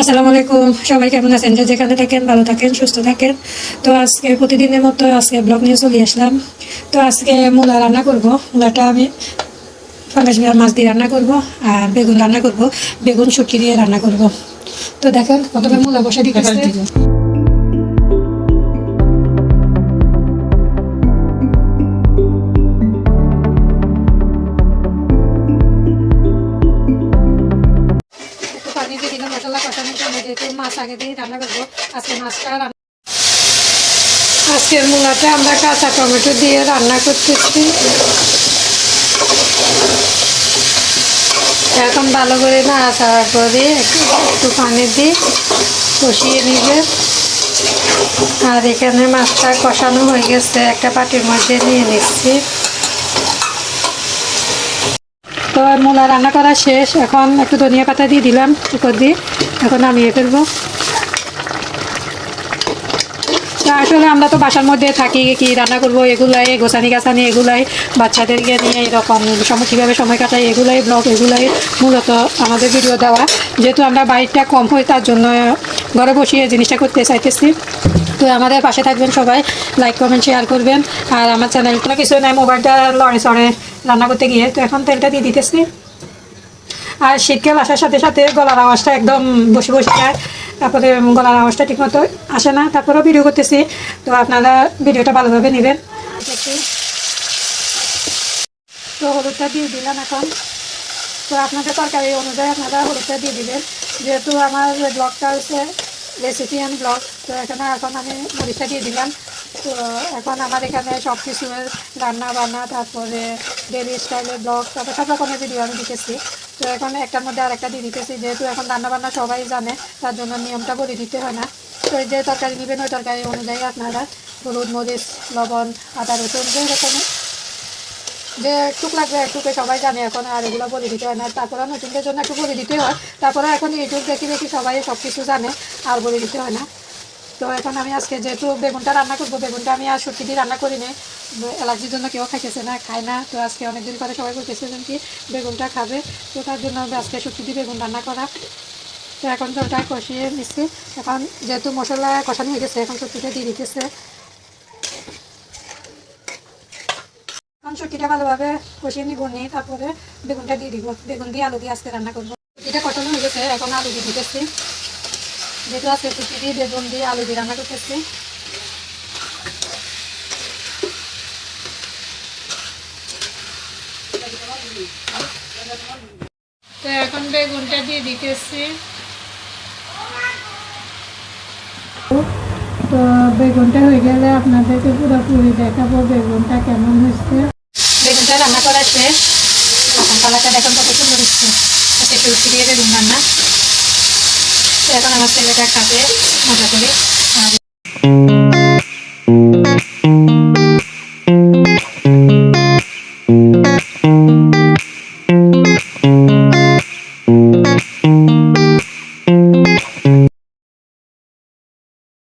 আসসালামু আলাইকুম। সবাই কেমন আছেন? যে যেখানে থাকেন, ভালো থাকেন, সুস্থ থাকেন। তো আজকে প্রতিদিনের মতো আজকে ব্লগ নিয়ে চলে আসলাম। তো আজকে মূলা রান্না করব। মূলাটা আমি ফাঙ্গাস মাছ দিয়ে রান্না করব আর বেগুন রান্না করব। বেগুন শুটকি দিয়ে রান্না করব। তো দেখেন, প্রথমে মূলা বসে দিতেছে আজকের মূলাটা আমরা কাঁচা টমেটো দিয়ে রান্না করতেছি। এখন ভালো করে নাড়াচাড়া করে একটু পানি দিয়ে কষিয়ে নিবে। আর এখানে মাছটা কষানো হয়ে গেছে, একটা পাটির মধ্যে নিয়ে নিচ্ছি। তো মূলা রান্না করা শেষ। এখন একটু ধনিয়া পাতা দিয়ে দিলাম, উপর দিয়ে। এখন নামিয়ে ফেলব। আসলে আমরা তো বাসার মধ্যে থাকি, কি রান্না করব এগুলাই, গোছানি গাছানি এগুলাই, বাচ্চাদেরকে নিয়ে এরকম সময় কীভাবে সময় কাটাই এগুলাই ব্লগ এগুলাই মূলত আমাদের ভিডিও দেওয়া। যেহেতু আমরা বাইকটা কম হয়, তার জন্য ঘরে বসিয়ে জিনিসটা করতে চাইতেছি। তো আমাদের পাশে থাকবেন সবাই লাইক কমেন্ট শেয়ার করবেন। আর আমার চ্যানেলটা কিছু নাই মোবাইলটা লড়ে চড়ে রান্না করতে গিয়ে। তো এখন তেলটা দিয়ে দিতেছি। আর শীতকাল আসার সাথে সাথে গলার আওয়াজটা একদম বসে বসে যায়। তারপরে গলার আওয়াজটা ঠিকমতো আসে না। তারপরেও ভিডিও করতেছি। তো আপনারা ভিডিওটা ভালোভাবে নেবেন। তো হলুদটা দিয়ে দিলাম এখন। তো আপনাদের তরকারি অনুযায়ী আপনারা হলুদটা দিয়ে দিবেন। যেহেতু আমার ব্লগটা হচ্ছে রেসিপি ব্লগ তো এখানে এখন আমি মরিচটা দিয়ে দিলাম। তো এখন আমার এখানে সব কিছু রান্না বান্না তারপরে ডেলি স্টাইলের ব্লগ তারপরে সব রকমের ভিডিও আমি দিতেছি তো এখন একটার মধ্যে আরেকটা দিয়ে দিতেছি, যেহেতু এখন রান্না বান্না সবাই জানে, তার জন্য নিয়মটা বলে দিতে হয় না। তো যে তরকারি নেবেন, ওই তরকারি অনুযায়ী আপনারা হলুদ, মরিচ, লবণ, আদা, রসুন, যে রকমের যে একটুক লাগবে, একটুকে সবাই জানে এখন, আর এগুলো বলে দিতে হয় না। তারপরে নতুনদের জন্য একটু বলে দিতে হয়। তারপরে এখন ইউটিউব দেখি দেখি সবাই সব কিছু জানে, আর বলে দিতে হয় না। তো এখন আমি আজকে যেহেতু বেগুনটা রান্না করব, বেগুনটা আমি আর সত্যি দিয়ে রান্না করি নি অ্যালার্জির জন্য কেউ খাইতেছে না, খায় না। তো আজকে অনেকদিন পরে সবাই বলতেছে যেন কি বেগুনটা খাবে। তো তার জন্য আজকে সত্যি দিয়ে বেগুন রান্না করা। তো এখন জলটা কষিয়ে নিচ্ছি। এখন যেহেতু মশলা কষানো হয়ে গেছে, এখন সত্যিটা দিয়ে দিতেছে। এখন সবজিটা ভালোভাবে কষিয়ে নিব নিয়ে তারপরে বেগুনটা দিয়ে দিব। বেগুন দিয়ে আলু দিয়ে আজকে রান্না করব। এটা কষানো হয়ে গেছে, এখন আলু দিয়ে দিতেছি। যেহেতু আজকে সবজি দিয়ে বেগুন দিয়ে আলু দিয়ে রান্না করতেছি। তো এখন বেগুনটা দিয়ে দিতেছি। তো বেগুনটা হয়ে গেলে আপনাদেরকে পুরোপুরি দেখাবো বেগুনটা কেমন হয়েছে। বেগুনটা রান্না করা শেষ। এখন কালারটা দেখুন কত সুন্দর হচ্ছে। দিয়ে বেগুন রান্না। এখন আমার ছেলেটা খাবে মজা করে।